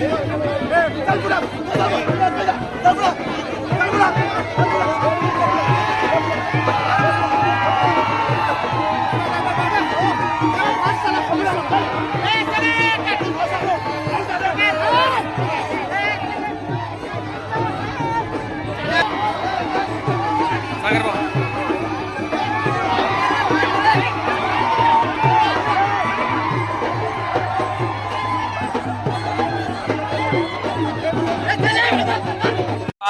Hey,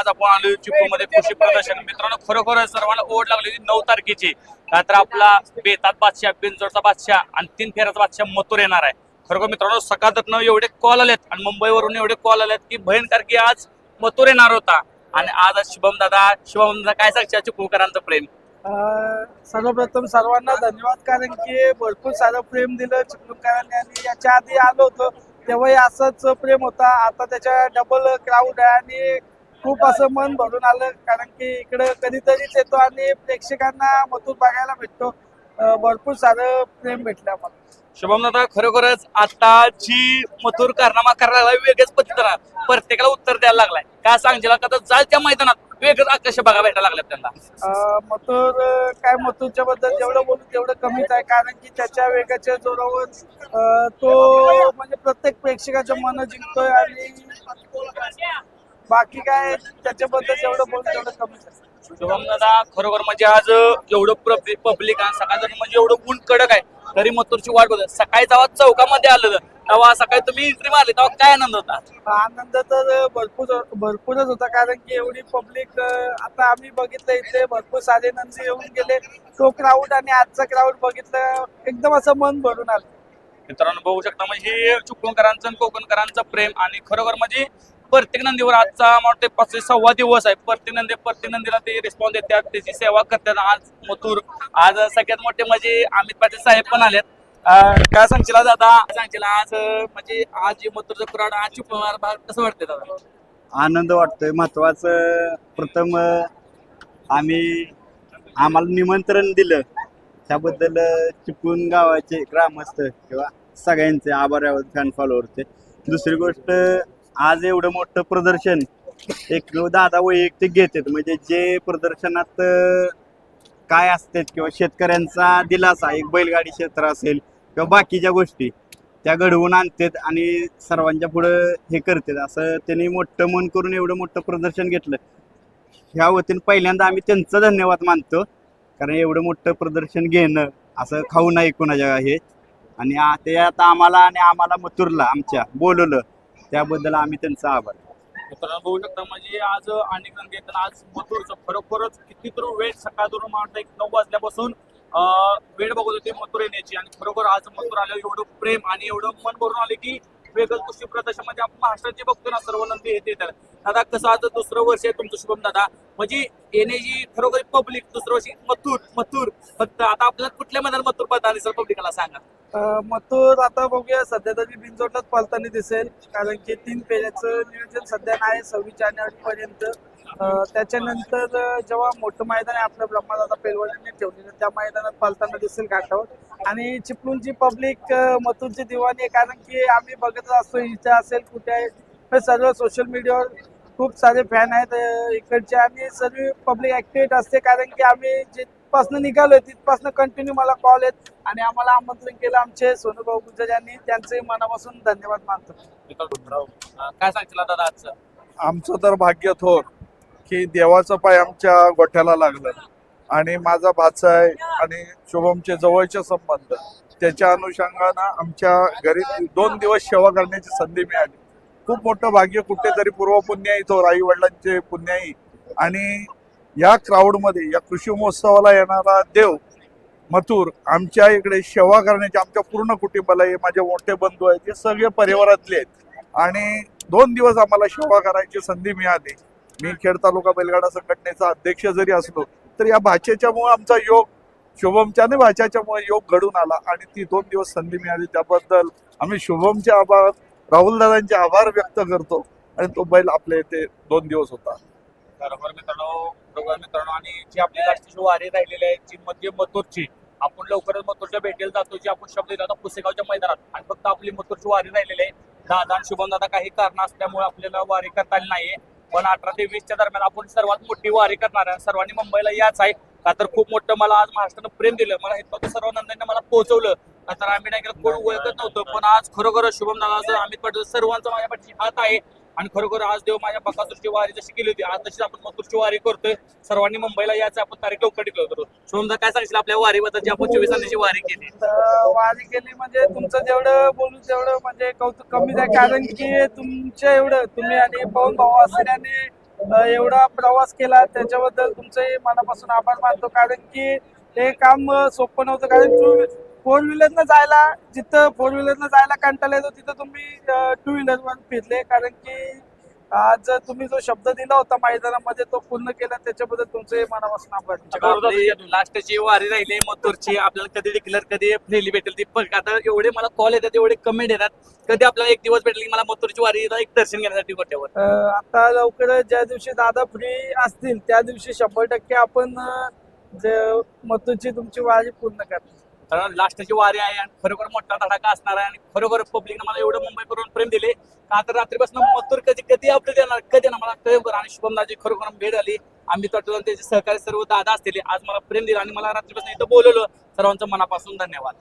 आज आपण आलो चिपळूणमध्ये कृषी प्रदर्शन. मित्रांनो खरोखर सर्वांना ओढ लागली होती नऊ तारखेची. का तर आपला बेतात बादशाह बिनजोडचा बादशाह आणि तीन फेऱ्याचा बादशाह मथुर येणार आहे. खरोखर मित्रांनो सकाळातनं एवढे कॉल आलेत आणि मुंबईवरून एवढे कॉल आलेत की भयंकर की आज मथुर येणार होता. आणि आज शुभम दादा शुभम दादा काय सांगता चिपळूणकरांचं प्रेम? अं, सर्वप्रथम सर्वांना धन्यवाद कारण की भरपूर सारं प्रेम दिलं चिपळूणकरांनी आणि याच्या आधी आलो होतो. तेव्हाही असंच प्रेम होता. आता त्याच्या डबल क्राऊड आहे आणि खूप असं मन भरून आलं कारण की इकडं कधीतरीच येतो आणि प्रेक्षकांना मथुर बघायला भेटतो. भरपूर सारं प्रेम भेटलं आम्हाला. शुभम दादा खरोखरच आता जी मथुर कारनामा करायला वेगळ्याच पद्धतीनं प्रत्येकाला उत्तर द्यायला लागलाय. काय सांगशील? का तर जाल त्या मैदानात वेगळंच आकर्ष बघायला भेटायला लागल्यात त्यांना. मथुर काय मथुरच्या बद्दल जेवढं बोलू तेवढं कमीच आहे कारण की त्याच्या वेगाच्या जोरावर तो म्हणजे प्रत्येक प्रेक्षकाचं मन जिंकतोय आणि बाकी काय त्याच्याबद्दल जेवढं बोलू तेवढं कमीच शुभम दादा खरोखर म्हणजे आज एवढं पब्लिक आहे सकाळचं म्हणजे एवढं ऊन कडक आहे. तरी मथुरची वाट बघत सकाळी जेव्हा चौकामध्ये आलं तेव्हा सकाळी तुम्ही एंट्री मारली तेव्हा काय आनंद होता? आनंद तर भरपूर भरपूरच होता कारण की एवढी पब्लिक आता आम्ही बघितलं इथे भरपूर सारे नंदी येऊन गेले. तो क्राऊड आणि आजचा क्राऊड बघितलं एकदम असं मन भरून आलं. मित्रांनो बघू शकता म्हणजे हे आणि कोकणकरांचं प्रेम आणि खरोखर म्हणजे प्रत्येक नंदीवर आजचा मला पाचशे सव्वा दिवस आहे. प्रत्येक नंदी प्रत्येक नंदीला ते रिस्पॉन्स देतात त्याची सेवा करतात. आज मथुर आज सगळ्यात मोठे म्हणजे अमित पाटील साहेब पण आलेत. काय सांगशील दादा सांगशील आज म्हणजे आज जे मथुरचं कुराड आज भाग कसं वाटतं दादा? आनंद वाटतोय. महत्वाचं प्रथम आम्ही आम्हाला निमंत्रण दिलं. त्याबद्दल चिपळूण गावाचे ग्रामस्थ किंवा सगळ्यांचे आभार आहोत फॅन फॉलोअरचे दुसरी गोष्ट आज एवढं मोठं प्रदर्शन एक दादा वैयक्तिक घेतात. म्हणजे जे प्रदर्शनात काय असतात किंवा शेतकऱ्यांचा दिलासा एक बैलगाडी क्षेत्र असेल किंवा बाकीच्या गोष्टी त्या घडवून आणतात आणि सर्वांच्या पुढं हे करतात. असं त्यांनी मोठं मन करून एवढं मोठं प्रदर्शन घेतलं. ह्या वतीनं पहिल्यांदा आम्ही त्यांचं धन्यवाद मानतो. कारण एवढं मोठं प्रदर्शन घेणं असं खाऊ नाही कोणाच्या हे. आणि ते आता आम्हाला आणि आम्हाला मथुरला आमच्या बोलवलं. त्याबद्दल आम्ही त्यांचा आभार. मित्रांनो बघू शकता म्हणजे आज अनेक जण घेतात आज मथुरचं खरोखरच कितीतरी वेळ सकाळ दोन मला एक नऊ वाजल्यापासून वेळ बघत होती मथुर येण्याची. आणि खरोखर आज मथुर आलं एवढं प्रेम आणि एवढं मन भरून आले की वेगळं कृषी प्रदर्शन आपण महाराष्ट्रात जे बघतो ना सर्व नंदी येते तर दादा कसं आज दुसरं वर्ष आहे तुमचं शुभम दादा? म्हणजे येण्याची खरोखर पब्लिक दुसरं वर्षी मथुर मथुर. फक्त आता आपल्याला कुठल्या मैदान मथुर पडता सर पब्लिकला सांगा. मथुर आता बघूया सध्या तरी बिनजोडलाच पळताना दिसेल. कारण की तीन पेऱ्याचं नियोजन सध्या नाही सव्वीस जानेवारी पर्यंत. त्याच्यानंतर जेव्हा मोठं मैदान आहे आपलं ब्रह्मादादा पेलवडीने ठेवलेलं त्या मैदानात पालताना दिसेल घाटावर आणि चिपळूणची पब्लिक मथुरची दिवाणी आहे कारण की आम्ही बघतच असतो इच्छा असेल कुठे आहे. हे सर्व सोशल मीडियावर खूप सारे फॅन आहेत. इकडचे आणि सर्व पब्लिक ऍक्टिव्ह असते. कारण की आम्ही जिथपासनं निघालोय तिथपासनं कंटिन्यू मला कॉल आहेत. आणि आम्हाला आमंत्रण केलं आमचे सोनूभाऊ गुजर यांनी. त्यांचे मनापासून धन्यवाद मानतो. काय सांगशील दादा आजचं? आमचं तर भाग्य थोर की देवाचं पाय आमच्या गोठ्याला लागलं. आणि माझा भाचा आहे आणि शुभमचे जवळचे संबंध. त्याच्या अनुषंगानं आमच्या घरी दोन दिवस सेवा करण्याची संधी मिळाली. खूप मोठं भाग्य कुठेतरी पूर्वपुण्याई थोर आई वडिलांचे पुण्याई आणि या क्राऊडमध्ये या कृषी महोत्सवाला येणारा देव मथुर आमच्या इकडे सेवा करण्याचे आमच्या पूर्ण कुटुंबाला हे माझे मोठे बंधू आहेत ते सगळे परिवारातले आहेत. आणि दोन दिवस आम्हाला सेवा करायची संधी मिळाली. मी खेड तालुका बैलगाडा संघटनेचा अध्यक्ष जरी असलो तर या भाषेच्यामुळे आमचा योग शुभमच्या आणि भाषाच्यामुळे योग घडून आला. आणि ती दोन दिवस संधी मिळाली. त्याबद्दल आम्ही शुभमच्या आभार राहुल दादांचे आभार व्यक्त करतो आणि तो बैल आपल्या इथे दोन दिवस होता. बरोबर मित्रांनो बरोबर मित्रांनो आणि जी आपली राष्ट्रीय वारी राहिलेली आहे जी म्हणजे मथुरची आपण लवकरच मथुरच्या भेटेल जातो जी आपण शब्द दिला पुसेगावच्या मैदानात. आणि फक्त आपली मथुरची वारी राहिलेली आहे. दादा आणि शुभम दादा काही कारण असल्यामुळे आपल्याला वारी करता आली नाहीये. पण अठरा ते वीसच्या दरम्यान आपण सर्वात मोठी वारी करणार आहे. सर्वांनी मुंबईला याच आहे. का तर खूप मोठं मला आज महाराष्ट्रानं प्रेम दिलं. मला इतकं सर्व नंदनने मला पोहोचवलं. का तर आम्ही नाही केलं कोण ओळखत नव्हतं पण आज खरोखर शुभम दादाचं अमित पाटील सर्वांचा माझ्या पाठीशी हात आहे आणि खरोखर आज देव माझ्या बकासूरची वारी जशी केली होती आज तशीच आपण मथुरची वारी करतोय. सर्वांनी मुंबईला यायचं आपण तारीख लवकर करतो. होतो शुभमदा काय सांगितलं आपल्या वारीबद्दल जी आपण चोवीस तारखेची वारी केली? वारी केली म्हणजे तुमचं जेवढं बोलू तेवढं म्हणजे कौतुक कमीच आहे कारण की तुमच्या एवढं तुम्ही आणि पवन भाऊ असल्याने एवढा प्रवास केला त्याच्याबद्दल तुमचंही मनापासून आभार मानतो कारण की हे काम सोपं नव्हतं कारण फोर व्हीलरनं जायला जिथं फोर व्हीलरनं जायला कंटाळा येतो तिथं तुम्ही टू व्हीलरवर फिरले. कारण की आज तुम्ही जो शब्द दिला होता मैदानामध्ये तो पूर्ण केला त्याच्याबद्दल तुमचे मनापासून आभार. लास्टची वारी राहिली मथुरची. आपल्याला कधी डिक्लेअर कधी फ्रीली भेटेल ती. पण आता एवढे मला कॉल येतात एवढे कमेंट येतात. कधी आपल्याला एक दिवस भेटेल मला मथुरची वारी एक दर्शन घेण्यासाठी गोट्यावर. अं, आता लवकरच ज्या दिवशी दादा फ्री असतील त्या दिवशी शंभर टक्के आपण मथुरची तुमची वारी पूर्ण करतो कारण लास्टची वारी आहे आणि खरोखर मोठा धडाका असणार आहे आणि खरोखर पब्लिकनं मला एवढं मुंबई करून प्रेम दिले का तर रात्रीपासून मथुर कधी कधी अपडेट देणार कधी ना मला खरोखर आणि शुभम दाजी खरोखर भेट आली आम्ही पाटील त्याचे सहकारी सर्व दादा असतील आज मला प्रेम दिलं आणि मला रात्रीपासून इथं बोलवलं. सर्वांचं मनापासून धन्यवाद.